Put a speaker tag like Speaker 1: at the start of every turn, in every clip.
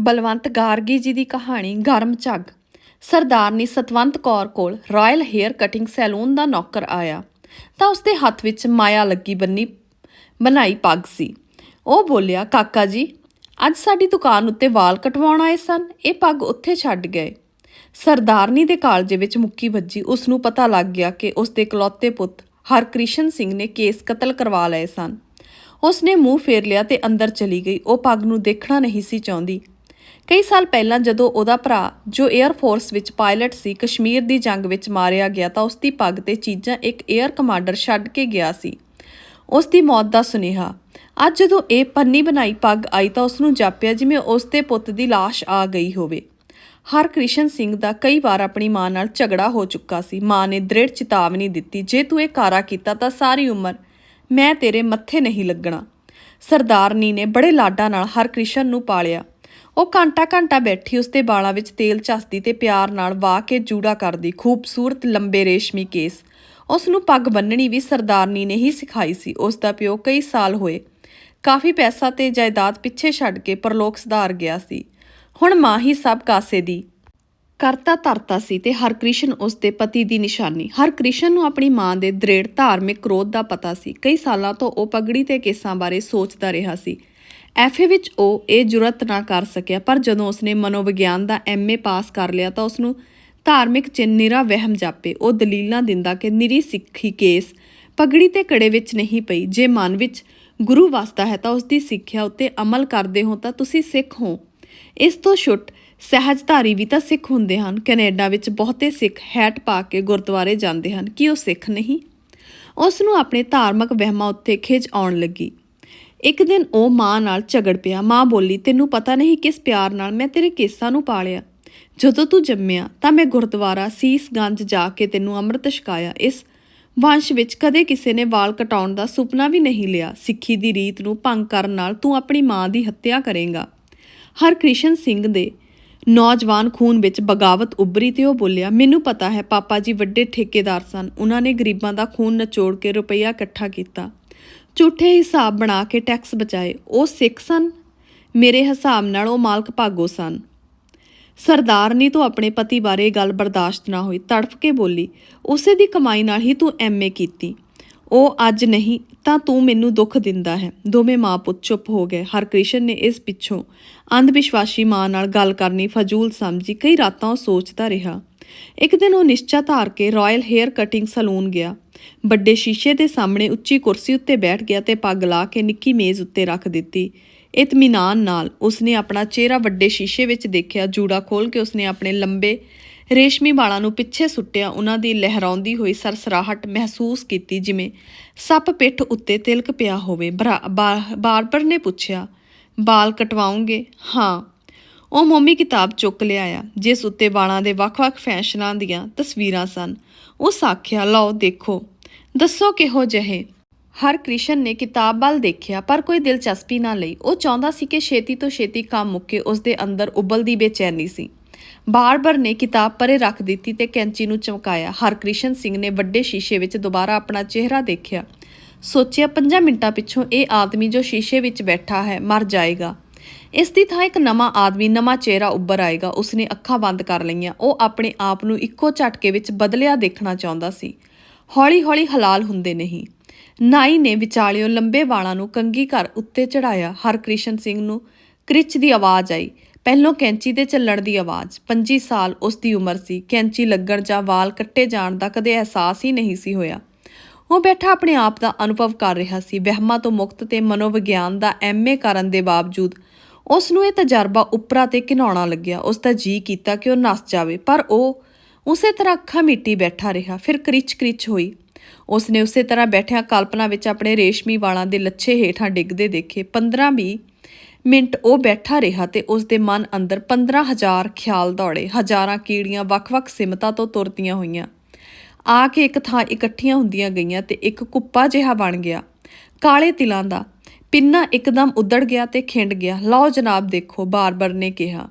Speaker 1: ਬਲਵੰਤ ਗਾਰਗੀ ਜੀ ਦੀ ਕਹਾਣੀ ਗਰਮ ਝੱਗ। ਸਰਦਾਰਨੀ ਸਤਵੰਤ ਕੌਰ ਕੋਲ ਰਾਇਲ ਹੇਅਰ ਕਟਿੰਗ ਸੈਲੂਨ ਦਾ ਨੌਕਰ ਆਇਆ। ਤਾਂ ਉਸਦੇ ਹੱਥ ਵਿੱਚ ਮਾਇਆ ਲੱਗੀ ਬੰਨੀ, ਬਣਾਈ ਪੱਗ ਸੀ। ਉਹ ਬੋਲਿਆ, ਕਾਕਾ ਜੀ, ਅੱਜ ਸਾਡੀ ਦੁਕਾਨ ਉੱਤੇ ਵਾਲ ਕਟਵਾਉਣ ਆਏ ਸਨ, ਇਹ ਪੱਗ ਉੱਥੇ ਛੱਡ ਗਏ ਸਰਦਾਰਨੀ ਦੇ ਕਾਲਜੇ ਵਿੱਚ ਮੁੱਕੀ ਵੱਜੀ। ਉਸ ਨੂੰ ਪਤਾ ਲੱਗ ਗਿਆ ਕਿ ਉਸ ਦੇ ਇਕਲੌਤੇ ਪੁੱਤ ਹਰਕ੍ਰਿਸ਼ਨ ਸਿੰਘ ਨੇ ਕੇਸ ਕਤਲ ਕਰਵਾ ਲਏ ਸਨ। ਉਸ ਨੇ ਮੂੰਹ ਫੇਰ ਲਿਆ ਤੇ ਅੰਦਰ ਚਲੀ ਗਈ। ਉਹ ਪੱਗ ਨੂੰ ਦੇਖਣਾ ਨਹੀਂ ਸੀ ਚਾਹੁੰਦੀ। ਕਈ ਸਾਲ ਪਹਿਲਾਂ ਜਦੋਂ ਉਹਦਾ ਭਰਾ, ਜੋ 에ਅਰ ਫੋਰਸ ਵਿੱਚ ਪਾਇਲਟ ਸੀ, ਕਸ਼ਮੀਰ ਦੀ ਜੰਗ ਵਿੱਚ ਮਾਰਿਆ ਗਿਆ ਤਾਂ ਉਸ ਦੀ ਪੱਗ ਤੇ ਚੀਜ਼ਾਂ ਇੱਕ 에ਅਰ ਕਮਾਂਡਰ ਛੱਡ ਕੇ ਗਿਆ ਸੀ। ਉਸ ਦੀ ਮੌਤ ਦਾ ਸੁਨੇਹਾ। ਅੱਜ ਜਦੋਂ ਇਹ ਪੰਨੀ ਬਣਾਈ ਪੱਗ ਆਈ ਤਾਂ ਉਸ ਨੂੰ ਜਾਪਿਆ ਜਿਵੇਂ ਉਸ ਦੇ ਪੁੱਤ ਦੀ ਲਾਸ਼ ਆ ਗਈ ਹੋਵੇ। ਹਰਕ੍ਰਿਸ਼ਨ ਸਿੰਘ ਦਾ ਕਈ ਵਾਰ ਆਪਣੀ ਮਾਂ ਨਾਲ ਝਗੜਾ ਹੋ ਚੁੱਕਾ ਸੀ। ਮਾਂ ਨੇ ਦ੍ਰਿੜ ਚੇਤਾਵਨੀ ਦਿੱਤੀ, ਜੇ ਤੂੰ ਇਹ ਕਾਰਾ ਕੀਤਾ ਤਾਂ ਸਾਰੀ ਉਮਰ ਮੈਂ ਤੇਰੇ ਮੱਥੇ ਨਹੀਂ ਲੱਗਣਾ। ਸਰਦਾਰਨੀ ਨੇ ਬੜੇ ਲਾਡਾਂ ਨਾਲ ਹਰਕ੍ਰਿਸ਼ਨ ਨੂੰ ਪਾਲਿਆ। ਉਹ ਘੰਟਾ ਘੰਟਾ ਬੈਠੀ ਉਸਦੇ ਬਾਲਾਂ ਵਿੱਚ ਤੇਲ ਝੱਸਦੀ ਤੇ ਪਿਆਰ ਨਾਲ ਵਾਹ ਕੇ ਜੂੜਾ ਕਰਦੀ ਖੂਬਸੂਰਤ ਲੰਬੇ ਰੇਸ਼ਮੀ ਕੇਸ। ਉਸ ਨੂੰ ਪੱਗ ਬੰਨਣੀ ਵੀ ਸਰਦਾਰਨੀ ਨੇ ਹੀ ਸਿਖਾਈ ਸੀ। ਉਸ ਦਾ ਪਿਓ ਕਈ ਸਾਲ ਹੋਏ। ਕਾਫੀ ਪੈਸਾ ਤੇ ਜਾਇਦਾਦ ਪਿੱਛੇ ਛੱਡ ਕੇ ਪਰਲੋਕ ਸੁਧਾਰ ਗਿਆ ਸੀ। ਹੁਣ ਮਾਂ ਹੀ ਸਭ ਕਾਸੇ ਦੀ। ਕਰਤਾ ਧਰਤਾ ਸੀ ਤੇ ਹਰਕ੍ਰਿਸ਼ਨ ਉਸ ਦੇ ਪਤੀ ਦੀ ਨਿਸ਼ਾਨੀ। ਹਰਕ੍ਰਿਸ਼ਨ ਨੂੰ ਆਪਣੀ ਮਾਂ ਦੇ ਦ੍ਰਿੜ ਧਾਰਮਿਕ ਕ੍ਰੋਧ ਦਾ ਪਤਾ ਸੀ। ਕਈ ਸਾਲਾਂ ਤੋਂ ਉਹ ਪਗੜੀ ਤੇ ਕੇਸਾਂ ਬਾਰੇ ਸੋਚਦਾ ਰਿਹਾ ਸੀ। ਐਫਏ ਵਿੱਚ ਉਹ ਇਹ ਜੁਰਤ ਨਾ ਕਰ ਸਕਿਆ, ਪਰ ਜਦੋਂ ਉਸਨੇ ਮਨੋਵਿਗਿਆਨ ਦਾ ਐਮਏ ਪਾਸ ਕਰ ਲਿਆ ਤਾਂ ਉਸਨੂੰ ਧਾਰਮਿਕ ਚ ਨਿਰਾ ਵਹਿਮ ਜਾਪੇ। ਉਹ ਦਲੀਲਾਂ ਦਿੰਦਾ ਕਿ ਨਿਰੀ ਸਿੱਖੀ ਕੇਸ ਪਗੜੀ ਤੇ ਕੜੇ ਵਿੱਚ ਨਹੀਂ ਪਈ। ਜੇ ਮਨ ਵਿੱਚ ਗੁਰੂ ਵਸਦਾ ਹੈ ਤਾਂ ਉਸ ਦੀ ਸਿੱਖਿਆ ਉੱਤੇ ਅਮਲ ਕਰਦੇ ਹੋ ਤਾਂ ਤੁਸੀਂ ਸਿੱਖ ਹੋ। ਇਸ ਤੋਂ ਛੁੱਟ ਸਹਿਜਧਾਰੀ ਵੀ ਤਾਂ ਸਿੱਖ ਹੁੰਦੇ ਹਨ। ਕੈਨੇਡਾ ਵਿੱਚ ਬਹੁਤੇ ਸਿੱਖ ਹੈਟ ਪਾ ਕੇ ਗੁਰਦੁਆਰੇ ਜਾਂਦੇ ਹਨ। ਕਿ ਉਹ ਸਿੱਖ ਨਹੀਂ? ਉਸ ਨੂੰ ਆਪਣੇ ਧਾਰਮਿਕ ਵਹਿਮਾਂ ਉੱਤੇ ਖਿਜ ਆਉਣ ਲੱਗੀ। ਇੱਕ ਦਿਨ ਉਹ ਮਾਂ ਨਾਲ ਝਗੜ ਪਿਆ। ਮਾਂ ਬੋਲੀ, ਤੈਨੂੰ ਪਤਾ ਨਹੀਂ ਕਿਸ ਪਿਆਰ ਨਾਲ ਮੈਂ ਤੇਰੇ ਕੇਸਾਂ ਨੂੰ ਪਾਲਿਆ। ਜਦੋਂ ਤੂੰ ਜੰਮਿਆ, ਤਾਂ ਮੈਂ ਗੁਰਦੁਆਰਾ ਸੀਸਗੰਜ ਜਾ ਕੇ ਤੈਨੂੰ ਅੰਮ੍ਰਿਤ ਛਕਾਇਆ। ਇਸ ਵੰਸ਼ ਵਿੱਚ ਕਦੇ ਕਿਸੇ ਨੇ ਵਾਲ ਕਟਾਉਣ ਦਾ ਸੁਪਨਾ ਵੀ ਨਹੀਂ ਲਿਆ। ਸਿੱਖੀ ਦੀ ਰੀਤ ਨੂੰ ਭੰਗ ਕਰਨ ਨਾਲ ਤੂੰ ਆਪਣੀ ਮਾਂ ਦੀ ਹੱਤਿਆ ਕਰੇਂਗਾ। ਹਰਕ੍ਰਿਸ਼ਨ ਸਿੰਘ ਦੇ ਨੌਜਵਾਨ ਖੂਨ ਵਿੱਚ ਬਗਾਵਤ ਉੱਭਰੀ ਤੇ ਉਹ ਬੋਲਿਆ, ਮੈਨੂੰ ਪਤਾ ਹੈ, ਪਾਪਾ ਜੀ ਵੱਡੇ ਠੇਕੇਦਾਰ ਸਨ। ਉਹਨਾਂ ਨੇ ਗਰੀਬਾਂ ਦਾ ਖੂਨ ਨਚੋੜ ਕੇ ਰੁਪਈਆ ਇਕੱਠਾ ਕੀਤਾ। ਝੂਠੇ ਹਿਸਾਬ ਬਣਾ ਕੇ ਟੈਕਸ ਬਚਾਏ। ਉਹ ਸਿੱਖ ਸਨ। ਮੇਰੇ ਹਿਸਾਬ ਨਾਲ ਉਹ ਮਾਲਕ ਭਾਗੋ ਸਨ। ਸਰਦਾਰਨੀ ਤੋਂ ਆਪਣੇ ਪਤੀ ਬਾਰੇ ਗੱਲ ਬਰਦਾਸ਼ਤ ਨਾ ਹੋਈ। ਤੜਫ ਕੇ ਬੋਲੀ, ਉਸੇ ਦੀ ਕਮਾਈ ਨਾਲ ਹੀ ਤੂੰ ਐਮਏ ਕੀਤੀ। ਉਹ ਅੱਜ ਨਹੀਂ, ਤਾਂ ਤੂੰ ਮੈਨੂੰ ਦੁੱਖ ਦਿੰਦਾ ਹੈ। ਦੋਵੇਂ ਮਾਂ ਪੁੱਤ ਚੁੱਪ ਹੋ ਗਏ। ਹਰਕ੍ਰਿਸ਼ਨ ਨੇ ਇਸ ਪਿੱਛੋਂ ਅੰਧ ਵਿਸ਼ਵਾਸੀ ਮਾਂ ਨਾਲ ਗੱਲ ਕਰਨੀ ਫਜ਼ੂਲ ਸਮਝੀ। ਕਈ ਰਾਤਾਂ ਉਹ ਸੋਚਦਾ ਰਿਹਾ। ਇੱਕ ਦਿਨ ਉਹ ਨਿਸ਼ਚਾ ਧਾਰ ਕੇ ਰਾਇਲ ਹੇਅਰ ਕਟਿੰਗ ਸਲੂਨ ਗਿਆ। ਵੱਡੇ ਸ਼ੀਸ਼ੇ ਦੇ ਸਾਹਮਣੇ ਉੱਚੀ ਕੁਰਸੀ ਉੱਤੇ ਬੈਠ ਗਿਆ ਤੇ ਪੱਗ ਲਾ ਕੇ ਨਿੱਕੀ ਮੇਜ਼ ਉੱਤੇ ਰੱਖ ਦਿੱਤੀ। ਇਤਮੀਨਾਨ ਨਾਲ ਉਸਨੇ ਆਪਣਾ ਚਿਹਰਾ ਵੱਡੇ ਸ਼ੀਸ਼ੇ ਵਿੱਚ ਦੇਖਿਆ, ਜੂੜਾ ਖੋਲ ਕੇ ਉਸਨੇ ਆਪਣੇ ਲੰਬੇ ਰੇਸ਼ਮੀ ਵਾਲਾਂ ਨੂੰ ਪਿੱਛੇ ਸੁੱਟਿਆ। ਉਹਨਾਂ ਦੀ ਲਹਿਰਾਉਂਦੀ ਹੋਈ ਸਰਸਰਾਹਟ ਮਹਿਸੂਸ ਕੀਤੀ ਜਿਵੇਂ ਸੱਪ ਪਿੱਠ ਉੱਤੇ ਤਿਲਕ ਪਿਆ ਹੋਵੇ। ਬਰਾ- ਬਾ- ਬਾਰਬਰ ਨੇ ਪੁੱਛਿਆ, ਬਾਲ ਕਟਵਾਉਂਗੇ? ਹਾਂ। ਉਹ ਮੰਮੀ ਕਿਤਾਬ ਚੁੱਕ ਲਿਆਇਆ, ਜਿਸ ਉੱਤੇ ਵਾਲਾਂ ਦੇ ਵੱਖ-ਵੱਖ ਫੈਸ਼ਨਾਂ ਦੀਆਂ ਤਸਵੀਰਾਂ ਸਨ। ਉਸ ਆਖਿਆ, ਲਓ ਦੇਖੋ, ਦੱਸੋ ਕਿਹੋ ਜਿਹੇ? ਹਰ ਕ੍ਰਿਸ਼ਨ ਨੇ ਕਿਤਾਬ ਵੱਲ ਦੇਖਿਆ, ਪਰ ਕੋਈ ਦਿਲਚਸਪੀ ਨਾ ਲਈ। ਉਹ ਚਾਹੁੰਦਾ ਸੀ ਕਿ ਛੇਤੀ ਤੋਂ ਛੇਤੀ ਕੰਮ ਮੁੱਕੇ, ਉਸ ਦੇ ਅੰਦਰ ਉਬਲਦੀ ਬੇਚੈਨੀ ਸੀ। ਬਾਰ-ਬਾਰ ਨੇ ਕਿਤਾਬ ਪਰੇ ਰੱਖ ਦਿੱਤੀ ਤੇ ਕੈਂਚੀ ਨੂੰ ਚਮਕਾਇਆ। ਹਰਕ੍ਰਿਸ਼ਨ ਸਿੰਘ ਨੇ ਵੱਡੇ ਸ਼ੀਸ਼ੇ ਵਿੱਚ ਦੁਬਾਰਾ ਆਪਣਾ ਚਿਹਰਾ ਦੇਖਿਆ। ਸੋਚਿਆ 5 ਮਿੰਟਾਂ ਪਿੱਛੋਂ ਇਹ ਆਦਮੀ ਜੋ ਸ਼ੀਸ਼ੇ ਵਿੱਚ ਬੈਠਾ ਹੈ, ਮਰ ਜਾਏਗਾ। ਇਸ ਦੀ ਥਾਂ ਇੱਕ ਨਵਾਂ ਆਦਮੀ, ਨਵਾਂ ਚਿਹਰਾ ਉੱਭਰ ਆਏਗਾ। ਉਸਨੇ ਅੱਖਾਂ ਬੰਦ ਕਰ ਲਈਆਂ। ਉਹ ਆਪਣੇ ਆਪ ਨੂੰ ਇੱਕੋ ਝਟਕੇ ਵਿੱਚ ਬਦਲਿਆ ਦੇਖਣਾ ਚਾਹੁੰਦਾ ਸੀ। ਹੌਲੀ-ਹੌਲੀ ਹਲਾਲ ਹੁੰਦੇ ਨਹੀਂ। ਨਾਈ ਨੇ ਵਿਚਾਲਿਓ ਲੰਬੇ ਵਾਲਾਂ ਨੂੰ ਕੰਗੀ ਘਰ ਉੱਤੇ ਚੜਾਇਆ ਹਰਕ੍ਰਿਸ਼ਨ ਸਿੰਘ ਨੂੰ ਕ੍ਰਿਚ ਦੀ ਆਵਾਜ਼ ਆਈ। ਪਹਿਲੋਂ ਕੈਂਚੀ ਦੇ ਚੱਲਣ ਦੀ ਆਵਾਜ਼। 25 ਸਾਲ ਉਸ ਦੀ ਉਮਰ ਸੀ। ਕੈਂਚੀ ਲੱਗਣ ਜਾਂ ਵਾਲ ਕੱਟੇ ਜਾਣ ਦਾ ਕਦੇ ਅਹਿਸਾਸ ਹੀ ਨਹੀਂ ਸੀ ਹੋਇਆ। ਉਹ ਬੈਠਾ ਆਪਣੇ ਆਪ ਦਾ ਅਨੁਭਵ ਕਰ ਰਿਹਾ ਸੀ। ਵਹਿਮਾਂ ਤੋਂ ਮੁਕਤ ਤੇ ਮਨੋਵਿਗਿਆਨ ਦਾ ਐਮਏ ਕਰਨ ਦੇ ਬਾਵਜੂਦ ਉਸ ਨੂੰ ਇਹ ਤਜਰਬਾ ਉਪਰਾ ਤੇ ਘਿਨਾਉਣਾ ਲੱਗਿਆ। ਉਸ ਦਾ ਜੀ ਕੀਤਾ ਕਿ ਉਹ ਨਸ ਜਾਵੇ, ਪਰ ਉਹ ਉਸੇ ਤਰ੍ਹਾਂ ਅੱਖਾਂ ਮੀਟੀ ਬੈਠਾ ਰਿਹਾ, ਫਿਰ ਕ੍ਰਿਚ ਕ੍ਰਿਚ ਹੋਈ। ਉਸ ਨੇ ਉਸੇ ਤਰ੍ਹਾਂ ਬੈਠਿਆਂ ਕਲਪਨਾ ਵਿੱਚ ਆਪਣੇ ਰੇਸ਼ਮੀ ਵਾਲਾਂ ਦੇ ਲੱਛੇ ਹੇਠਾਂ ਡਿੱਗਦੇ ਦੇਖੇ। 15-20 ਮਿੰਟ ਉਹ ਬੈਠਾ ਰਿਹਾ ਤੇ ਉਸ ਦੇ ਮਨ ਅੰਦਰ 15000 ਖਿਆਲ ਦੌੜੇ। ਹਜ਼ਾਰਾਂ ਕੀੜੀਆਂ ਵੱਖ-ਵੱਖ ਸਿਮਤਾਂ ਤੋਂ ਤੁਰਦੀਆਂ ਹੋਈਆਂ। ਆ ਕੇ ਇੱਕ ਥਾਂ ਇਕੱਠੀਆਂ ਹੁੰਦੀਆਂ ਗਈਆਂ ਤੇ ਇੱਕ ਕੁੱਪਾ ਜਿਹਾ ਬਣ ਗਿਆ। ਕਾਲੇ ਤਿਲਾਂ ਦਾ ਪਿੰਨਾ ਇੱਕਦਮ ਉੱਧੜ ਗਿਆ ਤੇ ਖਿੰਡ ਗਿਆ। ਲਓ ਜਨਾਬ ਦੇਖੋ, ਬਾਰਬਰ ਨੇ ਕਿਹਾ।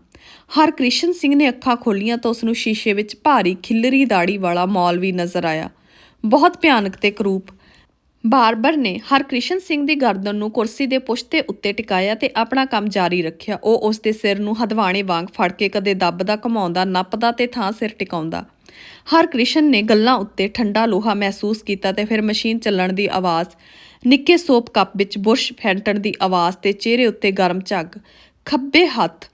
Speaker 1: ਹਰਕ੍ਰਿਸ਼ਨ ਸਿੰਘ ਨੇ ਅੱਖਾਂ ਖੋਲੀਆਂ ਤਾਂ ਉਸ ਨੂੰ ਸ਼ੀਸ਼ੇ ਵਿੱਚ ਭਾਰੀ ਖਿੱਲਰੀ ਦਾੜੀ ਵਾਲਾ ਮੌਲਵੀ ਨਜ਼ਰ ਆਇਆ। ਬਹੁਤ ਭਿਆਨਕ ਤੇ ਕਰੂਪ। ਬਾਰਬਰ ਨੇ ਹਰਕ੍ਰਿਸ਼ਨ ਸਿੰਘ ਦੀ ਗਰਦਨ ਨੂੰ ਕੁਰਸੀ ਦੇ ਪੁਸ਼ਤੇ ਉੱਤੇ ਟਿਕਾਇਆ ਤੇ ਆਪਣਾ ਕੰਮ ਜਾਰੀ ਰੱਖਿਆ। ਉਹ ਉਸ ਦੇ ਸਿਰ ਨੂੰ ਹਦਵਾਣੇ ਵਾਂਗ ਫੜ ਕੇ ਕਦੇ ਦੱਬਦਾ, ਘਮਾਉਂਦਾ, ਨੱਪਦਾ ਤੇ ਥਾਂ ਸਿਰ ਟਿਕਾਉਂਦਾ। ਹਰਕ੍ਰਿਸ਼ਨ ਨੇ ਗੱਲਾਂ ਉੱਤੇ ਠੰਡਾ ਲੋਹਾ ਮਹਿਸੂਸ ਕੀਤਾ ਤੇ ਫਿਰ ਮਸ਼ੀਨ ਚੱਲਣ ਦੀ ਆਵਾਜ਼ ਨਿੱਕੇ ਸੋਪ ਕੱਪ ਵਿੱਚ ਬੁਰਸ਼ ਫੈਂਟਣ ਦੀ ਆਵਾਜ਼ ਤੇ ਚਿਹਰੇ ਉੱਤੇ ਗਰਮ ਝੱਗ, ਖੱਬੇ ਹੱਥ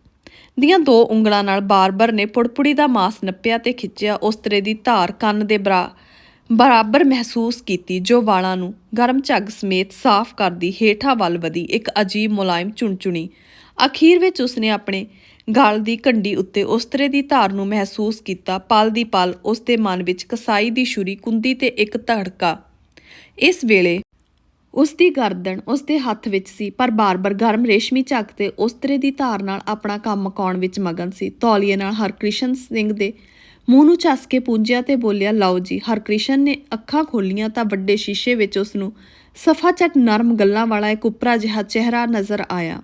Speaker 1: ਦੀਆਂ ਦੋ ਉਂਗਲਾਂ ਨਾਲ ਬਾਰਬਰ ਨੇ ਪੁੜਪੁੜੀ ਦਾ ਮਾਸ ਨੱਪਿਆ ਤੇ ਖਿੱਚਿਆ, ਉਸ ਤਰੇ ਦੀ ਧਾਰ ਕੰਨ ਦੇ ਬਰਾ, ਬਰਾਬਰ ਮਹਿਸੂਸ ਕੀਤੀ, ਜੋ ਵਾਲਾਂ ਨੂੰ ਗਰਮ ਝੱਗ ਸਮੇਤ ਸਾਫ਼ ਕਰਦੀ, ਹੇਠਾਂ ਵੱਲ ਵਧੀ, ਇੱਕ ਅਜੀਬ ਮੁਲਾਇਮ ਚੁਣਚੁਣੀ। ਅਖੀਰ ਵਿੱਚ ਉਸਨੇ ਆਪਣੇ ਗਲ ਦੀ ਕੰਡੀ ਉੱਤੇ ਉਸਤਰੇ ਦੀ ਧਾਰ ਨੂੰ ਮਹਿਸੂਸ ਕੀਤਾ, ਪਲ ਦੀ ਪਲ ਉਸਦੇ ਮਨ ਵਿੱਚ ਕਸਾਈ ਦੀ ਛੁਰੀ ਕੁੰਦੀ ਤੇ ਇੱਕ ਧੜਕਾ। ਇਸ ਵੇਲੇ ਉਸ ਦੀ ਗਰਦਨ ਉਸ ਦੇ ਹੱਥ ਵਿੱਚ ਸੀ, ਪਰ ਬਾਰ-ਬਾਰ ਗਰਮ ਰੇਸ਼ਮੀ ਝੱਗ ਤੇ ਉਸਤਰੇ ਦੀ ਧਾਰ ਨਾਲ ਆਪਣਾ ਕੰਮ ਮਕਾਉਣ ਵਿੱਚ ਮਗਨ ਸੀ। ਤੌਲੀਏ ਨਾਲ ਹਰਕ੍ਰਿਸ਼ਨ ਸਿੰਘ ਦੇ ਮੂੰਹ ਨੂੰ ਝੱਸ ਕੇ ਪੂੰਝਿਆ ਤੇ ਬੋਲਿਆ, ਲਓ ਜੀ, ਹਰਕ੍ਰਿਸ਼ਨ ਨੇ ਅੱਖਾਂ ਖੋਲੀਆਂ ਤਾਂ ਵੱਡੇ ਸ਼ੀਸ਼ੇ ਵਿੱਚ ਉਸ ਨੂੰ ਸਫਾ ਚੱਟ ਨਰਮ ਗੱਲਾਂ ਵਾਲਾ ਇੱਕ ਉਪਰਾ ਜਿਹਾ ਚਿਹਰਾ ਨਜ਼ਰ ਆਇਆ।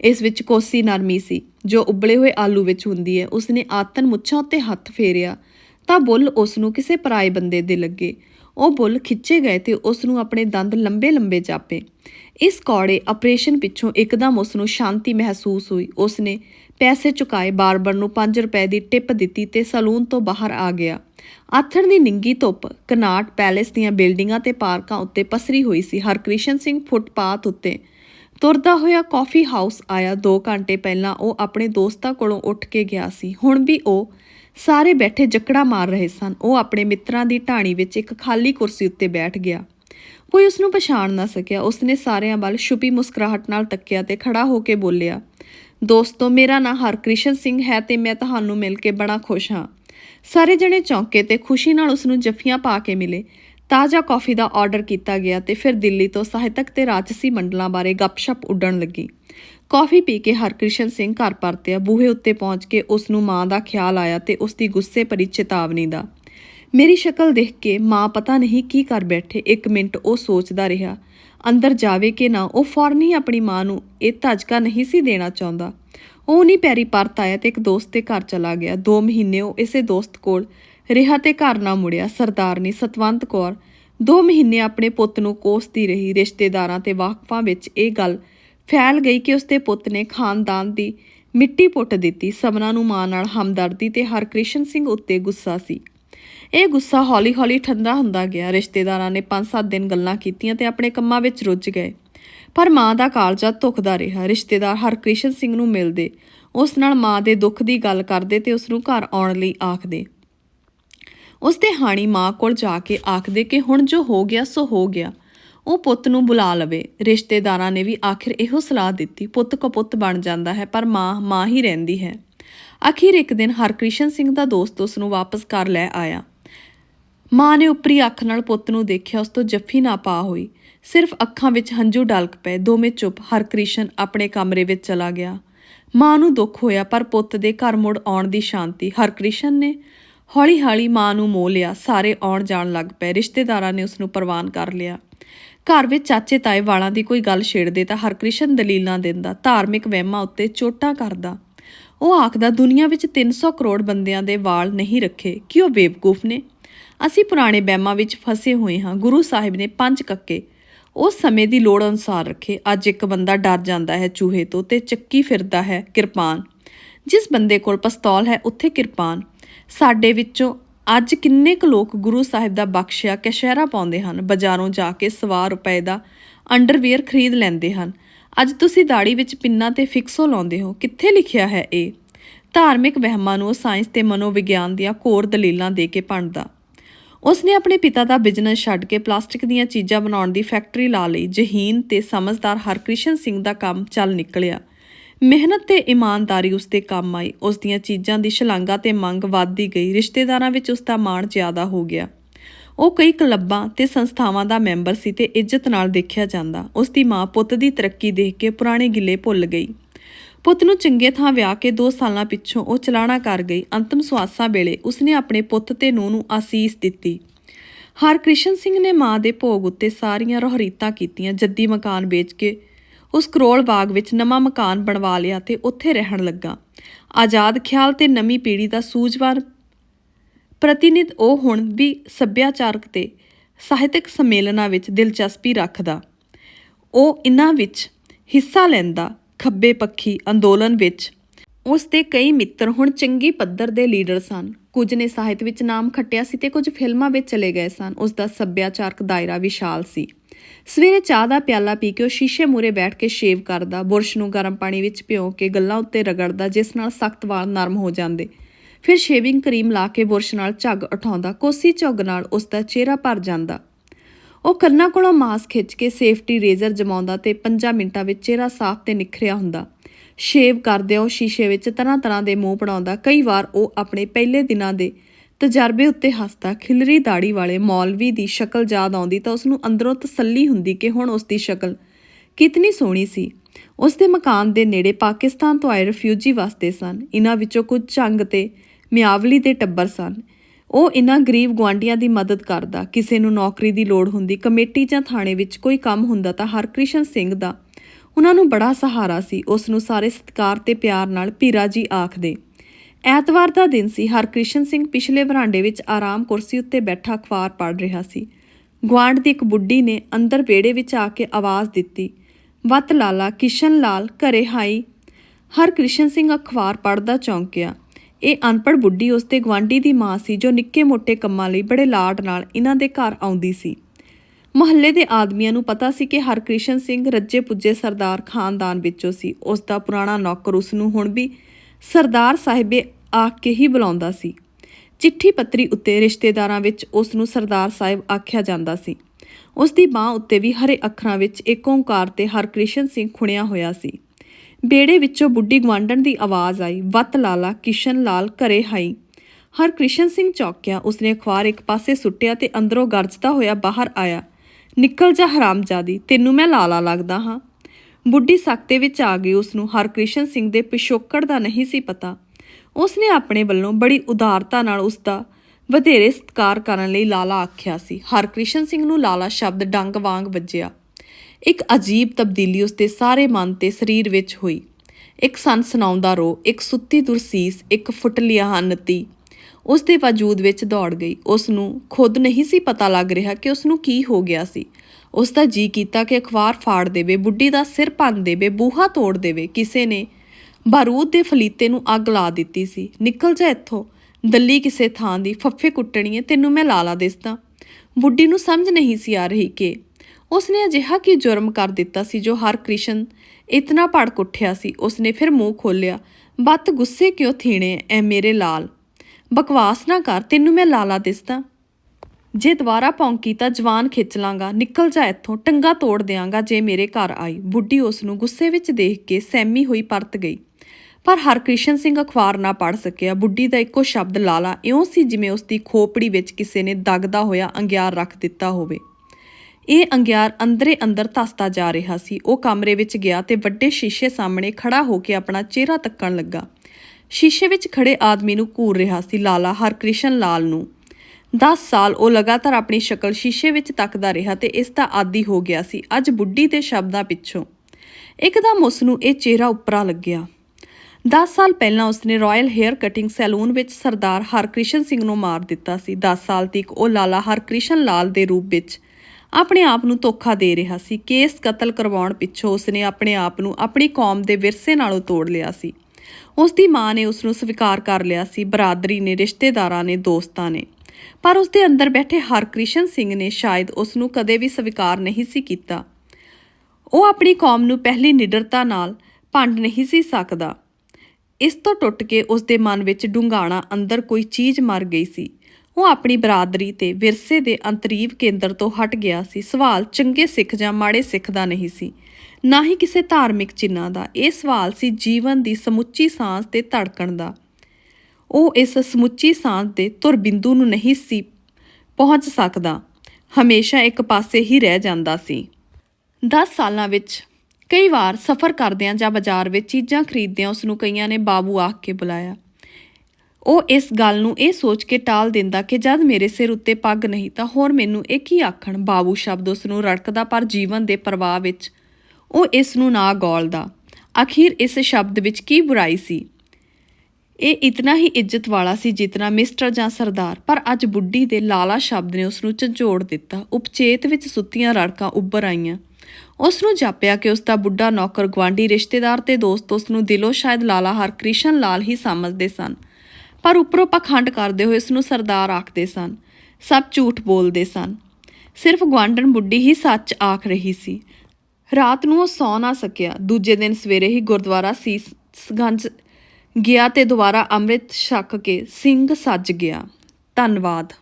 Speaker 1: ਇਸ ਵਿੱਚ ਕੋਸੀ ਨਰਮੀ ਸੀ, ਜੋ ਉਬਲੇ ਹੋਏ ਆਲੂ ਵਿੱਚ ਹੁੰਦੀ ਹੈ। ਉਸਨੇ ਆਤਨ ਮੁੱਛਾਂ ਉੱਤੇ ਹੱਥ ਫੇਰਿਆ ਤਾਂ ਬੁੱਲ ਉਸ ਨੂੰ ਕਿਸੇ ਪਰਾਏ ਬੰਦੇ ਦੇ ਲੱਗੇ। ਉਹ ਬੁੱਲ ਖਿੱਚੇ ਗਏ ਤੇ ਉਸ ਨੂੰ ਆਪਣੇ ਦੰਦ ਲੰਬੇ-ਲੰਬੇ ਜਾਪੇ। ਇਸ ਕੌੜੇ ਆਪਰੇਸ਼ਨ ਪਿੱਛੋਂ ਇੱਕਦਮ ਉਸ ਨੂੰ ਸ਼ਾਂਤੀ ਮਹਿਸੂਸ ਹੋਈ। ਉਸ ਨੇ ਪੈਸੇ ਚੁਕਾਏ, ਬਾਰਬਰ ਨੂੰ 5 ਰੁਪਏ ਦੀ ਟਿਪ ਦਿੱਤੀ ਤੇ ਸਲੂਨ ਤੋਂ ਬਾਹਰ ਆ ਗਿਆ। ਆਥਣ ਦੀ ਨਿੰਗੀ ਧੁੱਪ ਕਨਾਟ ਪੈਲੇਸ ਦੀਆਂ ਬਿਲਡਿੰਗਾਂ ਤੇ ਪਾਰਕਾਂ ਉੱਤੇ ਪਸਰੀ ਹੋਈ ਸੀ। ਹਰਕ੍ਰਿਸ਼ਨ ਸਿੰਘ ਫੁੱਟਪਾਥ ਉੱਤੇ ਤੁਰਦਾ ਹੋਇਆ ਕਾਫੀ ਹਾਊਸ ਆਇਆ। 2 ਘੰਟੇ ਪਹਿਲਾਂ ਉਹ ਆਪਣੇ ਦੋਸਤਾਂ ਕੋਲੋਂ ਉੱਠ ਕੇ ਗਿਆ ਸੀ। ਹੁਣ ਵੀ ਉਹ ਸਾਰੇ ਬੈਠੇ ਜੱਕੜਾ ਮਾਰ ਰਹੇ ਸਨ। ਉਹ ਆਪਣੇ ਮਿੱਤਰਾਂ ਦੀ ਢਾਣੀ ਵਿੱਚ ਇੱਕ ਖਾਲੀ ਕੁਰਸੀ ਉੱਤੇ ਬੈਠ ਗਿਆ। ਕੋਈ ਉਸ ਨੂੰ ਪਛਾਣ ਨਾ ਸਕਿਆ। ਉਸਨੇ ਸਾਰਿਆਂ ਵੱਲ ਛੁਪੀ ਮੁਸਕਰਾਹਟ ਨਾਲ ਤੱਕਿਆ ਤੇ ਖੜਾ ਹੋ ਕੇ ਬੋਲਿਆ, ਦੋਸਤੋ, ਮੇਰਾ ਨਾਂ ਹਰਕ੍ਰਿਸ਼ਨ ਸਿੰਘ ਹੈ ਤੇ ਮੈਂ ਤੁਹਾਨੂੰ ਮਿਲ ਕੇ ਬੜਾ ਖੁਸ਼ ਹਾਂ। ਸਾਰੇ ਜਣੇ ਚੌਂਕੇ ਤੇ ਖੁਸ਼ੀ ਨਾਲ ਉਸ ਨੂੰ ਜੱਫੀਆਂ ਪਾ ਕੇ ਮਿਲੇ। ਤਾਜ਼ਾ ਕੌਫੀ ਦਾ ਆਰਡਰ ਕੀਤਾ ਗਿਆ ਤੇ ਫਿਰ ਦਿੱਲੀ ਤੋਂ ਸਾਹਿਤਕ ਤੇ ਰਾਜਸੀ ਮੰਡਲਾਂ ਬਾਰੇ ਗੱਪਸ਼ਪ ਉੱਡਣ ਲੱਗੀ। ਕੌਫੀ ਪੀ ਕੇ ਹਰਕ੍ਰਿਸ਼ਨ ਸਿੰਘ ਘਰ ਪਰਤਿਆ, ਬੂਹੇ ਉੱਤੇ ਪਹੁੰਚ ਕੇ ਉਸ ਨੂੰ ਮਾਂ ਦਾ ਖਿਆਲ ਆਇਆ ਤੇ ਉਸ ਦੀ ਗੁੱਸੇ ਭਰੀ ਚੇਤਾਵਨੀ ਦਾ। ਮੇਰੀ ਸ਼ਕਲ ਦੇਖ ਕੇ ਮਾਂ ਪਤਾ ਨਹੀਂ ਕੀ ਕਰ ਬੈਠੇ, ਇੱਕ ਮਿੰਟ ਉਹ ਸੋਚਦਾ ਰਿਹਾ, ਅੰਦਰ ਜਾਵੇ ਕਿ ਨਾ, ਉਹ ਫੌਰਨ ਹੀ ਆਪਣੀ ਮਾਂ ਨੂੰ ਇਹ ਧੱਜਕਾ ਨਹੀਂ ਸੀ ਦੇਣਾ ਚਾਹੁੰਦਾ। ਉਹ ਨਹੀਂ ਪੈਰੀ ਪਰਤ ਆਇਆ ਤੇ ਇੱਕ ਦੋਸਤ ਦੇ ਘਰ ਚਲਾ ਗਿਆ। 2 ਮਹੀਨੇ ਉਹ ਇਸੇ ਦੋਸਤ ਕੋਲ ਰਿਹਾ ਤੇ ਘਰ ਨਾ ਮੁੜਿਆ। ਸਰਦਾਰਨੀ ਸਤਵੰਤ ਕੌਰ 2 ਮਹੀਨੇ ਆਪਣੇ ਪੁੱਤ ਨੂੰ ਕੋਸਦੀ ਰਹੀ। ਰਿਸ਼ਤੇਦਾਰਾਂ ਤੇ ਵਾਕਫਾਂ ਵਿੱਚ ਇਹ ਗੱਲ ਫੈਲ ਗਈ ਕਿ ਉਸਦੇ ਪੁੱਤ ਨੇ ਖਾਨਦਾਨ ਦੀ ਮਿੱਟੀ ਪੁੱਟ ਦਿੱਤੀ। ਸਭਨਾਂ ਨੂੰ ਮਾਂ ਨਾਲ ਹਮਦਰਦੀ ਤੇ ਹਰਕ੍ਰਿਸ਼ਨ ਸਿੰਘ ਉੱਤੇ ਗੁੱਸਾ ਸੀ। ਇਹ ਗੁੱਸਾ ਹੌਲੀ-ਹੌਲੀ ਠੰਡਾ ਹੁੰਦਾ ਗਿਆ। ਰਿਸ਼ਤੇਦਾਰਾਂ ਨੇ 5-7 ਦਿਨ ਗੱਲਾਂ ਕੀਤੀਆਂ ਤੇ ਆਪਣੇ ਕੰਮਾਂ ਵਿੱਚ ਰੁੱਝ ਗਏ। ਪਰ ਮਾਂ ਦਾ ਕਾਲਜਾ ਧੁਖਦਾ ਰਿਹਾ। ਰਿਸ਼ਤੇਦਾਰ ਹਰਕ੍ਰਿਸ਼ਨ ਸਿੰਘ ਨੂੰ ਮਿਲਦੇ। ਉਸ ਨਾਲ ਮਾਂ ਦੇ ਦੁੱਖ ਦੀ ਗੱਲ ਕਰਦੇ ਤੇ ਉਸ ਨੂੰ ਘਰ ਆਉਣ ਲਈ ਆਖਦੇ। ਉਸ ਦੇ ਹਾਣੀ ਮਾਂ ਕੋਲ ਜਾ ਕੇ ਆਖਦੇ ਕਿ ਹੁਣ ਜੋ ਹੋ ਗਿਆ ਸੋ ਹੋ ਗਿਆ। ਉਹ ਪੁੱਤ ਨੂੰ ਬੁਲਾ ਲਵੇ। ਰਿਸ਼ਤੇਦਾਰਾਂ ਨੇ ਵੀ ਆਖਿਰ ਇਹੋ ਸਲਾਹ ਦਿੱਤੀ, ਪੁੱਤ ਕੋ ਪੁੱਤ ਬਣ ਜਾਂਦਾ ਹੈ, ਪਰ ਮਾਂ ਮਾਂ ਹੀ ਰਹਿੰਦੀ ਹੈ। ਅਖੀਰ ਇੱਕ ਦਿਨ ਹਰਕ੍ਰਿਸ਼ਨ ਸਿੰਘ ਦਾ ਦੋਸਤ ਉਸ ਨੂੰ ਵਾਪਸ ਕਰ ਲੈ ਆਇਆ। ਮਾਂ ਨੇ ਉੱਪਰੀ ਅੱਖ ਨਾਲ ਪੁੱਤ ਨੂੰ ਦੇਖਿਆ, ਉਸ ਤੋਂ ਜੱਫੀ ਨਾ ਪਾ ਹੋਈ। ਸਿਰਫ ਅੱਖਾਂ ਵਿੱਚ ਹੰਝੂ ਡਲਕ ਪਏ, ਦੋਵੇਂ ਚੁੱਪ, ਹਰਕ੍ਰਿਸ਼ਨ ਆਪਣੇ ਕਮਰੇ ਵਿੱਚ ਚਲਾ ਗਿਆ। ਮਾਂ ਨੂੰ ਦੁੱਖ ਹੋਇਆ, ਪਰ ਪੁੱਤ ਦੇ ਘਰ ਮੁੜ ਆਉਣ ਦੀ ਸ਼ਾਂਤੀ। ਹਰਕ੍ਰਿਸ਼ਨ ਨੇ ਹੌਲੀ-ਹੌਲੀ ਮਾਂ ਨੂੰ ਮੋਹ ਲਿਆ, ਸਾਰੇ ਆਉਣ ਜਾਣ ਲੱਗ ਪਏ। ਰਿਸ਼ਤੇਦਾਰਾਂ ਨੇ ਉਸ ਨੂੰ ਪ੍ਰਵਾਨ ਕਰ ਲਿਆ। ਘਰ ਵਿੱਚ ਚਾਚੇ ਤਾਏ ਵਾਲਾਂ ਦੀ ਕੋਈ ਗੱਲ ਛੇੜਦੇ ਤਾਂ ਹਰਕ੍ਰਿਸ਼ਨ ਦਲੀਲਾਂ ਦਿੰਦਾ, ਧਾਰਮਿਕ ਵਹਿਮਾਂ ਉੱਤੇ ਚੋਟਾਂ ਕਰਦਾ। ਉਹ ਆਖਦਾ, ਦੁਨੀਆ ਵਿੱਚ 300 ਕਰੋੜ ਬੰਦਿਆਂ ਦੇ ਵਾਲ ਨਹੀਂ ਰੱਖੇ ਕਿ ਉਹ ਬੇਵਕੂਫ ਨੇ? ਅਸੀਂ ਪੁਰਾਣੇ ਵਹਿਮਾਂ ਵਿੱਚ ਫਸੇ ਹੋਏ ਹਾਂ, ਗੁਰੂ ਸਾਹਿਬ ਨੇ ਪੰਜ ਕੱਕੇ। ਉਸ ਸਮੇਂ ਦੀ ਲੋੜ ਅਨੁਸਾਰ ਰੱਖੇ। ਅੱਜ ਇੱਕ ਬੰਦਾ ਡਰ ਜਾਂਦਾ ਹੈ ਚੂਹੇ ਤੋਂ ਤੇ ਚੱਕੀ ਫਿਰਦਾ ਹੈ ਕਿਰਪਾਨ। ਜਿਸ ਬੰਦੇ ਕੋਲ ਪਿਸਤੌਲ ਹੈ, ਉੱਥੇ ਕਿਰਪਾਨ। ਸਾਡੇ ਵਿੱਚੋਂ ਅੱਜ ਕਿੰਨੇ ਕੁ ਲੋਕ ਗੁਰੂ ਸਾਹਿਬ ਦਾ ਬਖਸ਼ਿਆ ਕਸ਼ਹਿਰਾ ਪਾਉਂਦੇ ਹਨ, ਬਾਜ਼ਾਰੋਂ ਜਾ ਕੇ ਸਵਾ ਰੁਪਏ ਦਾ ਅੰਡਰਵੇਅਰ ਖਰੀਦ ਲੈਂਦੇ ਹਨ। ਅੱਜ ਤੁਸੀਂ ਦਾੜੀ ਵਿੱਚ ਪਿੰਨਾ ਤੇ ਫਿਕਸੋ ਲਾਉਂਦੇ ਹੋ। ਕਿੱਥੇ ਲਿਖਿਆ ਹੈ ਇਹ? ਧਾਰਮਿਕ ਵਹਿਮਾਂ ਨੂੰ ਉਹ ਸਾਇੰਸ ਤੇ ਮਨੋਵਿਗਿਆਨ ਦੀਆਂ ਕੋਰ ਦਲੀਲਾਂ ਦੇ ਕੇ ਭੰਡਦਾ। ਉਸਨੇ ਆਪਣੇ ਪਿਤਾ ਦਾ ਬਿਜ਼ਨਸ ਛੱਡ ਕੇ ਪਲਾਸਟਿਕ ਦੀਆਂ ਚੀਜ਼ਾਂ ਬਣਾਉਣ ਦੀ ਫੈਕਟਰੀ ਲਾ ਲਈ। ਜਹੀਨ ਤੇ ਸਮਝਦਾਰ ਹਰਕ੍ਰਿਸ਼ਨ ਸਿੰਘ ਦਾ ਕੰਮ ਚੱਲ ਨਿਕਲਿਆ। ਮਿਹਨਤ ਤੇ ਇਮਾਨਦਾਰੀ ਉਸ ਦੇ ਕੰਮ ਆਈ। ਉਸ ਦੀਆਂ ਚੀਜ਼ਾਂ ਦੀ ਸ਼ਲਾਘਾ ਤੇ ਮੰਗ ਵੱਧਦੀ ਗਈ। ਰਿਸ਼ਤੇਦਾਰਾਂ ਵਿੱਚ ਉਸ ਦਾ ਮਾਣ ਜ਼ਿਆਦਾ ਹੋ ਗਿਆ। ਉਹ ਕਈ ਕਲੱਬਾਂ ਤੇ ਸੰਸਥਾਵਾਂ ਦਾ ਮੈਂਬਰ ਸੀ ਤੇ ਇੱਜ਼ਤ ਨਾਲ ਦੇਖਿਆ ਜਾਂਦਾ। ਉਸ ਦੀ ਮਾਂ ਪੁੱਤ ਦੀ ਤਰੱਕੀ ਦੇਖ ਕੇ ਪੁਰਾਣੇ ਗਿੱਲੇ ਭੁੱਲ ਗਈ। ਪੁੱਤ ਨੂੰ ਚੰਗੇ ਥਾਂ ਵਿਆਹ ਕੇ 2 ਸਾਲਾਂ ਪਿੱਛੋਂ ਉਹ ਚਲਾਣਾ ਕਰ ਗਈ। ਅੰਤਮ ਸਵਾਸਾਂ ਵੇਲੇ ਉਸਨੇ ਆਪਣੇ ਪੁੱਤ ਤੇ ਨੂੰਹ ਨੂੰ ਆਸੀਸ ਦਿੱਤੀ। ਹਰਕ੍ਰਿਸ਼ਨ ਸਿੰਘ ਨੇ ਮਾਂ ਦੇ ਭੋਗ ਉੱਤੇ ਸਾਰੀਆਂ ਰੋਹਰੀਤਾਂ ਕੀਤੀਆਂ। ਜੱਦੀ ਮਕਾਨ ਵੇਚ ਕੇ ਉਸ ਕਰੋਲ ਬਾਗ ਵਿੱਚ ਨਵਾਂ ਮਕਾਨ ਬਣਵਾ ਲਿਆ ਤੇ ਉੱਥੇ ਰਹਿਣ ਲੱਗਾ। ਆਜ਼ਾਦ ਖਿਆਲ ਤੇ ਨਵੀਂ ਪੀੜ੍ਹੀ ਦਾ ਸੂਝਵਾਨ ਪ੍ਰਤੀਨਿਧ ਉਹ ਹੁਣ ਵੀ ਸੱਭਿਆਚਾਰਕ ਤੇ ਸਾਹਿਤਕ ਸੰਮੇਲਨਾਂ ਵਿੱਚ ਦਿਲਚਸਪੀ ਰੱਖਦਾ। ਉਹ ਇਨ੍ਹਾਂ ਵਿੱਚ ਹਿੱਸਾ ਲੈਂਦਾ ਖੱਬੇ ਪੱਖੀ ਅੰਦੋਲਨ ਵਿੱਚ। ਉਸ ਦੇ ਕਈ ਮਿੱਤਰ ਹੁਣ ਚੰਗੀ ਪੱਧਰ ਦੇ ਲੀਡਰ ਸਨ। ਕੁਝ ਨੇ ਸਾਹਿਤ ਵਿੱਚ ਨਾਮ ਖੱਟਿਆ ਸੀ ਤੇ ਕੁਝ ਫਿਲਮਾਂ ਵਿੱਚ ਚਲੇ ਗਏ ਸਨ। ਉਸ ਦਾ ਸੱਭਿਆਚਾਰਕ ਦਾਇਰਾ ਵਿਸ਼ਾਲ ਸੀ। ਸਵੇਰੇ ਚਾਹ ਦਾ ਪਿਆਲਾ ਪੀ ਕੇ ਉਹ ਸ਼ੀਸ਼ੇ ਮੂਰੇ ਬੈਠ ਕੇ ਸ਼ੇਵ ਕਰਦਾ, ਬੁਰਸ਼ ਨੂੰ ਗਰਮ ਪਾਣੀ ਵਿੱਚ ਭਿਓ ਕੇ ਗੱਲਾਂ ਉੱਤੇ ਰਗੜਦਾ, ਜਿਸ ਨਾਲ ਸਖਤ ਵਾਲ ਨਰਮ ਹੋ ਜਾਂਦੇ। ਫਿਰ ਸ਼ੇਵਿੰਗ ਕਰੀਮ ਲਾ ਕੇ ਬੁਰਸ਼ ਨਾਲ ਝੱਗ ਉਠਾਉਂਦਾ, ਕੋਸੀ ਝੁੱਗ ਨਾਲ ਉਸ ਦਾ ਚਿਹਰਾ ਭਰ ਜਾਂਦਾ। ਉਹ ਕੰਨਾਂ ਕੋਲੋਂ ਮਾਸ ਖਿੱਚ ਕੇ ਸੇਫਟੀ ਰੇਜ਼ਰ ਜਮਾਉਂਦਾ ਤੇ 5 ਮਿੰਟਾਂ ਵਿੱਚ ਚਿਹਰਾ ਸਾਫ਼ ਤੇ ਨਿਖਰਿਆ ਹੁੰਦਾ। ਸ਼ੇਵ ਕਰਦੇ ਉਹ ਸ਼ੀਸ਼ੇ ਵਿੱਚ ਤਰ੍ਹਾਂ ਤਰ੍ਹਾਂ ਦੇ ਮੂੰਹ ਬਣਾਉਂਦਾ। ਕਈ ਵਾਰ ਉਹ ਆਪਣੇ ਪਹਿਲੇ ਦਿਨਾਂ ਦੇ ਤਜਰਬੇ ਉੱਤੇ ਹੱਸਦਾ, ਖਿਲਰੀ ਦਾੜੀ ਵਾਲੇ ਮੌਲਵੀ ਦੀ ਸ਼ਕਲ ਯਾਦ ਆਉਂਦੀ ਤਾਂ ਉਸ ਨੂੰ ਅੰਦਰੋਂ ਤਸੱਲੀ ਹੁੰਦੀ ਕਿ ਹੁਣ ਉਸ ਦੀ ਸ਼ਕਲ ਕਿਤਨੀ ਸੋਹਣੀ ਸੀ। ਉਸ ਦੇ ਮਕਾਨ ਦੇ ਨੇੜੇ ਪਾਕਿਸਤਾਨ ਤੋਂ ਆਏ ਰਿਫਿਊਜੀ ਵਸਦੇ ਸਨ। ਇਹਨਾਂ ਵਿੱਚੋਂ ਕੁਝ ਚੰਗ ਤੇ ਮਿਆਵਲੀ ਦੇ ਟੱਬਰ ਸਨ। ਉਹ ਇਹਨਾਂ ਗਰੀਬ ਗੁਆਂਢੀਆਂ ਦੀ ਮਦਦ ਕਰਦਾ, ਕਿਸੇ ਨੂੰ ਨੌਕਰੀ ਦੀ ਲੋੜ ਹੁੰਦੀ, ਕਮੇਟੀ ਜਾਂ ਥਾਣੇ ਵਿੱਚ ਕੋਈ ਕੰਮ ਹੁੰਦਾ ਤਾਂ ਹਰਕ੍ਰਿਸ਼ਨ ਸਿੰਘ ਦਾ। ਉਹਨਾਂ ਨੂੰ ਬੜਾ ਸਹਾਰਾ ਸੀ। ਉਸ ਨੂੰ ਸਾਰੇ ਸਤਿਕਾਰ ਤੇ ਪਿਆਰ ਨਾਲ ਪੀਰਾ ਜੀ ਆਖਦੇ। ਐਤਵਾਰ ਦਾ ਦਿਨ ਸੀ। ਹਰਕ੍ਰਿਸ਼ਨ ਸਿੰਘ ਪਿਛਲੇ ਵਰਾਂਡੇ ਵਿੱਚ ਆਰਾਮ ਕੁਰਸੀ ਉੱਤੇ ਬੈਠਾ ਅਖਬਾਰ ਪੜ੍ਹ ਰਿਹਾ ਸੀ। ਗੁਆਂਢ ਦੀ ਇੱਕ ਬੁੱਢੀ ਨੇ ਅੰਦਰ ਵਿਹੜੇ ਵਿੱਚ ਆ ਕੇ ਆਵਾਜ਼ ਦਿੱਤੀ, ਵਤ ਲਾਲਾ, ਕਿਸ਼ਨ ਲਾਲ, ਘਰੇ ਹਾਈ ਹਰਕ੍ਰਿਸ਼ਨ ਸਿੰਘ ਅਖਬਾਰ ਪੜ੍ਹਦਾ ਚੌਂਕਿਆ। ਇਹ ਅਨਪੜ੍ਹ ਬੁੱਢੀ ਉਸ ਦੇ ਗਵਾਂਢੀ ਦੀ ਮਾਂ ਸੀ, ਜੋ ਨਿੱਕੇ-ਮੋਟੇ ਕੰਮਾਂ ਲਈ ਬੜੇ ਲਾਡ ਨਾਲ ਇਹਨਾਂ ਦੇ ਘਰ ਆਉਂਦੀ ਸੀ। ਮੁਹੱਲੇ ਦੇ ਆਦਮੀਆਂ ਨੂੰ ਪਤਾ ਸੀ ਕਿ ਹਰਕ੍ਰਿਸ਼ਨ ਸਿੰਘ ਰੱਜੇ ਪੁੱਜੇ ਸਰਦਾਰ ਖਾਨਦਾਨ ਵਿੱਚੋਂ ਸੀ। ਉਸ ਦਾ ਪੁਰਾਣਾ ਨੌਕਰ ਉਸ ਨੂੰ ਹੁਣ ਵੀ ਸਰਦਾਰ ਸਾਹਿਬੇ ਆਖ ਕੇ ਹੀ ਬੁਲਾਉਂਦਾ ਸੀ। ਚਿੱਠੀ ਪੱਤਰੀ ਉੱਤੇ ਰਿਸ਼ਤੇਦਾਰਾਂ ਵਿੱਚ ਉਸ ਨੂੰ ਸਰਦਾਰ ਸਾਹਿਬ ਆਖਿਆ ਜਾਂਦਾ ਸੀ। ਉਸ ਦੀ ਬਾਹ ਉੱਤੇ ਵੀ ਹਰੇ ਅੱਖਰਾਂ ਵਿੱਚ ਇੱਕ ਓੰਕਾਰ ਤੇ ਹਰਕ੍ਰਿਸ਼ਨ ਸਿੰਘ ਖੁਣਿਆ ਹੋਇਆ ਸੀ। ਬੇੜੇ ਵਿੱਚੋਂ ਬੁੱਢੀ ਗਵਾਂਡਣ ਦੀ ਆਵਾਜ਼ ਆਈ, ਵੱਤ ਲਾਲਾ, ਕਿਸ਼ਨ ਲਾਲ, ਘਰੇ ਹਾਈ। ਹਰਕ੍ਰਿਸ਼ਨ ਸਿੰਘ ਚੌਕਿਆ, ਉਸਨੇ ਅਖਬਾਰ ਇੱਕ ਪਾਸੇ ਸੁੱਟਿਆ ਤੇ ਅੰਦਰੋਂ ਗਰਜਦਾ ਹੋਇਆ ਬਾਹਰ ਆਇਆ। ਨਿਕਲ ਜਾ ਹਰਾਮਜ਼ਾਦੀ, ਤੈਨੂੰ ਮੈਂ ਲਾਲਾ ਲੱਗਦਾ ਹਾਂ। ਬੁੱਢੀ ਸਖਤੇ ਵਿੱਚ ਆ ਗਈ ਉਸ ਨੂੰ ਹਰਕ੍ਰਿਸ਼ਨ ਸਿੰਘ ਦੇ ਪਿਛੋਕੜ ਦਾ ਨਹੀਂ ਸੀ ਪਤਾ। ਉਸਨੇ ਆਪਣੇ ਵੱਲੋਂ ਬੜੀ ਉਦਾਰਤਾ ਨਾਲ ਉਸ ਦਾ ਵਧੇਰੇ ਸਤਿਕਾਰ ਕਰਨ ਲਈ ਲਾਲਾ ਆਖਿਆ ਸੀ। ਹਰਕ੍ਰਿਸ਼ਨ ਸਿੰਘ ਨੂੰ ਲਾਲਾ ਸ਼ਬਦ ਡੰਗ ਵਾਂਗ ਵੱਜਿਆ। ਇੱਕ ਅਜੀਬ ਤਬਦੀਲੀ ਉਸ ਦੇ ਸਾਰੇ ਮਨ ਤੇ ਸਰੀਰ ਵਿੱਚ ਹੋਈ। ਇੱਕ ਸਨ ਸੁਣਾਉਂਦਾ ਰੋ, ਇੱਕ ਸੁੱਤੀ ਦੁਰਸੀਸ, ਇੱਕ ਫੁੱਟਲੀਆ ਹਨਤੀ ਉਸ ਦੇ ਵਜੂਦ ਵਿੱਚ ਦੌੜ ਗਈ। ਉਸ ਨੂੰ ਖੁਦ ਨਹੀਂ ਸੀ ਪਤਾ ਲੱਗ ਰਿਹਾ ਕਿ ਉਸ ਨੂੰ ਕੀ ਹੋ ਗਿਆ ਸੀ। ਉਸ ਦਾ ਜੀ ਕੀਤਾ ਕਿ ਅਖਬਾਰ ਫਾੜ ਦੇਵੇ, ਬੁੱਢੀ ਦਾ ਸਿਰ ਭੰਨ ਦੇਵੇ, ਬੂਹਾ ਤੋੜ ਦੇਵੇ। ਕਿਸੇ ਨੇ ਬਾਰੂਦ ਦੇ ਫਲੀਤੇ ਨੂੰ ਅੱਗ ਲਾ ਦਿੱਤੀ ਸੀ। ਨਿਕਲ ਜਾ ਇੱਥੋਂ। ਦੱਲੀ ਕਿਸੇ ਥਾਂ ਦੀ, ਫੱਫੇ ਕੁੱਟਣੀਏ ਤੈਨੂੰ ਮੈਂ ਲਾਲਾ ਦਿਸਦਾ। ਬੁੱਢੀ ਨੂੰ ਸਮਝ ਨਹੀਂ ਸੀ ਆ ਰਹੀ ਕਿ ਉਸਨੇ ਅਜਿਹਾ ਕੀ ਜੁਰਮ ਕਰ ਦਿੱਤਾ ਸੀ ਜੋ ਹਰ ਕ੍ਰਿਸ਼ਨ ਇਤਨਾ ਭੜਕ ਉੱਠਿਆ ਸੀ। ਉਸਨੇ ਫਿਰ ਮੂੰਹ ਖੋਲਿਆ ਬੱਤ ਗੁੱਸੇ ਕਿਉਂ ਥੀਣੇ ਐ ਮੇਰੇ ਲਾਲ? ਬਕਵਾਸ ਨਾ ਕਰ, ਤੈਨੂੰ ਮੈਂ ਲਾਲਾ ਦਿਸਦਾ। ਜੇ ਦੁਬਾਰਾ ਭੌਂਕੀ ਤਾਂ ਜਵਾਨ ਖਿੱਚ ਲਾਂਗਾ। ਨਿਕਲ ਜਾ ਇੱਥੋਂ, ਟੰਗਾ ਤੋੜ ਦਿਆਂਗਾ, ਜੇ ਮੇਰੇ ਘਰ ਆਈ। ਬੁੱਢੀ ਉਸ ਨੂੰ ਗੁੱਸੇ ਵਿੱਚ ਦੇਖ ਕੇ ਸਹਿਮੀ ਹੋਈ ਪਰਤ ਗਈ। ਪਰ ਹਰਕ੍ਰਿਸ਼ਨ ਸਿੰਘ ਅਖਬਾਰ ਨਾ ਪੜ ਸਕਿਆ। ਬੁੱਢੀ ਦਾ ਇੱਕੋ ਸ਼ਬਦ ਲਾਲਾ, ਇਉਂ ਸੀ ਜਿਵੇਂ ਉਸ ਦੀ ਖੋਪੜੀ ਵਿੱਚ ਕਿਸੇ ਨੇ ਦਗਦਾ ਹੋਇਆ ਅੰਗਿਆਰ ਰੱਖ ਦਿੱਤਾ ਹੋਵੇ। ਇਹ ਅੰਗਿਆਰ ਅੰਦਰੇ ਅੰਦਰ ਧਸਦਾ ਜਾ ਰਿਹਾ ਸੀ। ਉਹ ਕਮਰੇ ਵਿੱਚ ਗਿਆ ਤੇ ਵੱਡੇ ਸ਼ੀਸ਼ੇ ਸਾਹਮਣੇ ਖੜਾ ਹੋ ਕੇ ਆਪਣਾ ਚਿਹਰਾ ਤੱਕਣ ਲੱਗਾ। ਸ਼ੀਸ਼ੇ ਵਿੱਚ ਖੜੇ ਆਦਮੀ ਨੂੰ ਘੂਰ ਰਿਹਾ ਸੀ ਲਾਲਾ, ਹਰਕ੍ਰਿਸ਼ਨ ਲਾਲ ਨੂੰ। 10 ਸਾਲ ਉਹ ਲਗਾਤਾਰ ਆਪਣੀ ਸ਼ਕਲ ਸ਼ੀਸ਼ੇ ਵਿੱਚ ਤੱਕਦਾ ਰਿਹਾ ਤੇ ਇਸ ਦਾ ਆਦੀ ਹੋ ਗਿਆ ਸੀ, ਅੱਜ ਬੁੱਢੀ ਦੇ ਸ਼ਬਦਾਂ ਪਿੱਛੋਂ। ਇੱਕਦਮ ਉਸ ਨੂੰ ਇਹ ਚਿਹਰਾ ਉੱਪਰਾ ਲੱਗਿਆ। 10 ਸਾਲ ਪਹਿਲਾਂ ਉਸਨੇ ਰਾਇਲ ਹੇਅਰ ਕਟਿੰਗ ਸੈਲੂਨ ਵਿੱਚ ਸਰਦਾਰ ਹਰਕ੍ਰਿਸ਼ਨ ਸਿੰਘ ਨੂੰ ਮਾਰ ਦਿੱਤਾ ਸੀ। 10 ਸਾਲ ਤੱਕ ਉਹ ਲਾਲਾ ਹਰਕ੍ਰਿਸ਼ਨ ਲਾਲ ਦੇ ਰੂਪ ਵਿੱਚ ਆਪਣੇ ਆਪ ਨੂੰ ਧੋਖਾ ਦੇ ਰਿਹਾ ਸੀ। ਕੇਸ ਕਤਲ ਕਰਵਾਉਣ ਪਿੱਛੋਂ ਉਸਨੇ ਆਪਣੇ ਆਪ ਨੂੰ ਆਪਣੀ ਕੌਮ ਦੇ ਵਿਰਸੇ ਨਾਲੋਂ ਤੋੜ ਲਿਆ ਸੀ। ਉਸ ਦੀ ਮਾਂ ਨੇ ਉਸ ਨੂੰ ਸਵੀਕਾਰ ਕਰ ਲਿਆ ਸੀ। ਬਰਾਦਰੀ ਨੇ, ਰਿਸ਼ਤੇਦਾਰਾਂ ਨੇ, ਦੋਸਤਾਂ ਨੇ। ਪਰ ਉਸ ਦੇ ਅੰਦਰ ਬੈਠੇ ਹਰਕ੍ਰਿਸ਼ਨ ਸਿੰਘ ਨੇ ਸ਼ਾਇਦ ਉਸ ਨੂੰ ਕਦੇ ਵੀ ਸਵੀਕਾਰ ਨਹੀਂ ਸੀ ਕੀਤਾ। ਉਹ ਆਪਣੀ ਕੌਮ ਨੂੰ ਪਹਿਲੀ ਨਿਡਰਤਾ ਨਾਲ ਭੰਡ ਨਹੀਂ ਸੀ ਸਕਦਾ। ਇਸ ਤੋਂ ਟੁੱਟ ਕੇ ਉਸ ਦੇ ਮਨ ਵਿੱਚ ਡੂੰਘਾਣਾ ਅੰਦਰ ਕੋਈ ਚੀਜ਼ ਮਰ ਗਈ ਸੀ। ਉਹ ਆਪਣੀ ਬਰਾਦਰੀ ਤੇ ਵਿਰਸੇ ਦੇ ਅੰਤਰੀਵ ਕੇਂਦਰ ਤੋਂ ਹਟ ਗਿਆ ਸੀ। ਸਵਾਲ ਚੰਗੇ ਸਿੱਖ ਜਾਂ ਮਾੜੇ ਸਿੱਖ ਦਾ ਨਹੀਂ ਸੀ। ਨਾ ਹੀ ਕਿਸੇ ਧਾਰਮਿਕ ਚਿੰਨ੍ਹਾਂ ਦਾ। ਇਹ ਸਵਾਲ ਸੀ ਜੀਵਨ ਦੀ ਸਮੁੱਚੀ ਸਾਂਝ ਤੇ ਧੜਕਣ ਦਾ। ਉਹ ਇਸ ਸਮੁੱਚੀ ਸਾਂਝ ਦੇ ਧੁਰਬਿੰਦੂ ਨੂੰ ਨਹੀਂ ਸੀ ਪਹੁੰਚ ਸਕਦਾ। ਹਮੇਸ਼ਾ ਇੱਕ ਪਾਸੇ ਹੀ ਰਹਿ ਜਾਂਦਾ ਸੀ। 10 ਸਾਲਾਂ ਵਿੱਚ ਕਈ ਵਾਰ ਸਫ਼ਰ ਕਰਦਿਆਂ ਜਾਂ ਬਾਜ਼ਾਰ ਵਿੱਚ ਚੀਜ਼ਾਂ ਖਰੀਦਦਿਆਂ ਉਸ ਨੂੰ ਕਈਆਂ ਨੇ ਬਾਬੂ ਆਖ ਕੇ ਬੁਲਾਇਆ। ਉਹ ਇਸ ਗੱਲ ਨੂੰ ਇਹ ਸੋਚ ਕੇ ਟਾਲ ਦਿੰਦਾ ਕਿ ਜਦ ਮੇਰੇ ਸਿਰ ਉੱਤੇ ਪੱਗ ਨਹੀਂ ਤਾਂ ਹੋਰ ਮੈਨੂੰ ਇਹ ਕੀ ਆਖਣ? ਬਾਬੂ ਸ਼ਬਦ ਉਸ ਨੂੰ ਰੜਕਦਾ ਪਰ ਜੀਵਨ ਦੇ ਪ੍ਰਵਾਹ ਵਿੱਚ ਉਹ ਇਸ ਨੂੰ ਨਾ ਗੋਲਦਾ। ਅਖੀਰ ਇਸ ਸ਼ਬਦ ਵਿੱਚ ਕੀ ਬੁਰਾਈ ਸੀ? ਇਹ ਇਤਨਾ ਹੀ ਇੱਜ਼ਤ ਵਾਲਾ ਸੀ ਜਿਤਨਾ ਮਿਸਟਰ ਜਾਂ ਸਰਦਾਰ, ਪਰ ਅੱਜ ਬੁੱਢੀ ਦੇ ਲਾਲਾ ਸ਼ਬਦ ਨੇ ਉਸ ਨੂੰ ਝੰਜੋੜ ਦਿੱਤਾ, ਉਪਚੇਤ ਵਿੱਚ ਸੁੱਤੀਆਂ ਰੜਕਾਂ ਉੱਭਰ ਆਈਆਂ। ਉਸ ਨੂੰ ਜਾਪਿਆ ਕਿ ਉਸ ਦਾ ਬੁੱਢਾ ਨੌਕਰ ਗਵਾਂਢੀ ਰਿਸ਼ਤੇਦਾਰ ਤੇ ਦੋਸਤ ਉਸ ਨੂੰ ਦਿਲੋਂ ਸ਼ਾਇਦ ਲਾਲਾ ਹਰਕ੍ਰਿਸ਼ਨ ਲਾਲ ਹੀ ਸਮਝਦੇ ਸਨ, ਪਰ ਉੱਪਰੋਂ ਪਖੰਡ ਕਰਦੇ ਹੋਏ ਉਸ ਨੂੰ ਸਰਦਾਰ ਆਖਦੇ ਸਨ, ਸਭ ਝੂਠ ਬੋਲਦੇ ਸਨ। ਸਿਰਫ ਗਵਾਂਢਣ ਬੁੱਢੀ ਹੀ ਸੱਚ ਆਖ ਰਹੀ ਸੀ। ਰਾਤ ਨੂੰ ਉਹ ਸੌ ਨਾ ਸਕਿਆ, ਦੂਜੇ ਦਿਨ ਸਵੇਰੇ ਹੀ ਗੁਰਦੁਆਰਾ ਸੀਸਗੰਜ ਗਿਆ ਤੇ ਦੁਬਾਰਾ ਅੰਮ੍ਰਿਤ ਛਕ ਕੇ ਸਿੰਘ ਸੱਜ ਗਿਆ। ਧੰਨਵਾਦ।